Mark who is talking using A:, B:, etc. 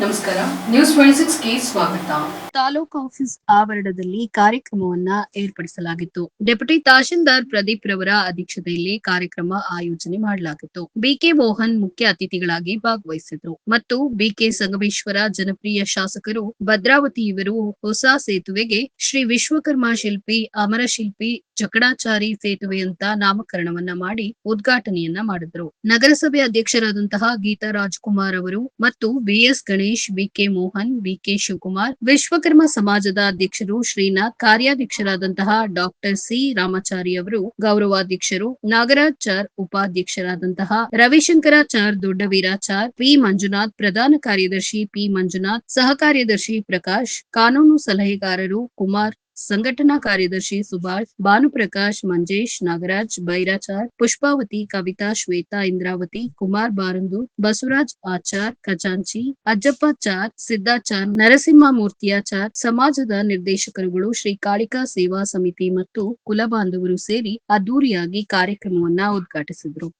A: ನಮಸ್ಕಾರ. ನ್ಯೂಸ್ಗೆ ಸ್ವಾಗತ.
B: ತಾಲೂಕು ಆಫೀಸ್ ಆವರಣದಲ್ಲಿ ಕಾರ್ಯಕ್ರಮವನ್ನ ಏರ್ಪಡಿಸಲಾಗಿತ್ತು. ಡೆಪ್ಯೂಟಿ ತಹಶೀಲ್ದಾರ್ ಪ್ರದೀಪ್ ರವರ ಅಧ್ಯಕ್ಷತೆಯಲ್ಲಿ ಕಾರ್ಯಕ್ರಮ ಆಯೋಜನೆ ಮಾಡಲಾಗಿತ್ತು. ಬಿಕೆ ಮೋಹನ್ ಮುಖ್ಯ ಅತಿಥಿಗಳಾಗಿ ಭಾಗವಹಿಸಿದ್ರು. ಮತ್ತು ಬಿಕೆ ಸಂಗಮೇಶ್ವರ ಜನಪ್ರಿಯ ಶಾಸಕರು ಭದ್ರಾವತಿ ಇವರು ಹೊಸ ಸೇತುವೆಗೆ ಶ್ರೀ ವಿಶ್ವಕರ್ಮ ಶಿಲ್ಪಿ, ಅಮರ ಶಿಲ್ಪಿ ಜಕಡಾಚಾರಿ ಸೇತುವೆ ಅಂತ ನಾಮಕರಣವನ್ನ ಮಾಡಿ ಉದ್ಘಾಟನೆಯನ್ನ ಮಾಡಿದ್ರು. ನಗರಸಭೆ ಅಧ್ಯಕ್ಷರಾದಂತಹ ಗೀತಾ ರಾಜ್ಕುಮಾರ್ ಅವರು ಮತ್ತು BS Ganesh BK Mohan BK Shivakumar, Vishwakarma ಸಮಾಜದ ಅಧ್ಯಕ್ಷರು ಶ್ರೀನಾಥ್, ಕಾರ್ಯಾಧ್ಯಕ್ಷರಾದಂತಹ ಡಾಕ್ಟರ್ ಸಿ. ರಾಮಾಚಾರಿ ಅವರು, ಗೌರವಾಧ್ಯಕ್ಷರು ನಾಗರಾಚಾರ್ ಉಪಾಧ್ಯಕ್ಷರಾದಂತಹ ರವಿಶಂಕರಾಚಾರ್, ದೊಡ್ಡವೀರಾಚಾರ್, ಪಿ. ಮಂಜುನಾಥ್, ಪ್ರಧಾನ ಕಾರ್ಯದರ್ಶಿ ಪಿ. ಮಂಜುನಾಥ್, ಸಹ ಕಾರ್ಯದರ್ಶಿ ಪ್ರಕಾಶ್, ಕಾನೂನು ಸಲಹೆಗಾರರು ಕುಮಾರ್ ಸಂಘಟನಾ ಕಾರ್ಯದರ್ಶಿ ಸುಭಾಷ್, ಭಾನುಪ್ರಕಾಶ್, ಮಂಜೇಶ್, ನಾಗರಾಜ್, ಬೈರಾಚಾರ್, ಪುಷ್ಪಾವತಿ, ಕವಿತಾ, ಶ್ವೇತಾ, ಇಂದ್ರಾವತಿ, ಕುಮಾರ್ ಬಾರಂದು, ಬಸವರಾಜ್ ಆಚಾರ್, ಖಜಾಂಚಿ ಅಜ್ಜಪ್ಪಾಚಾರ್ ಸಿದ್ದಾಚಾರ್ ನರಸಿಂಹ ಮೂರ್ತಿಯಾಚಾರ್ ಸಮಾಜದ ನಿರ್ದೇಶಕರುಗಳು, ಶ್ರೀ ಕಾಳಿಕಾ ಸೇವಾ ಸಮಿತಿ ಮತ್ತು ಕುಲಬಾಂಧವರು ಸೇರಿ ಅದ್ದೂರಿಯಾಗಿ ಕಾರ್ಯಕ್ರಮವನ್ನ ಉದ್ಘಾಟಿಸಿದ್ರು.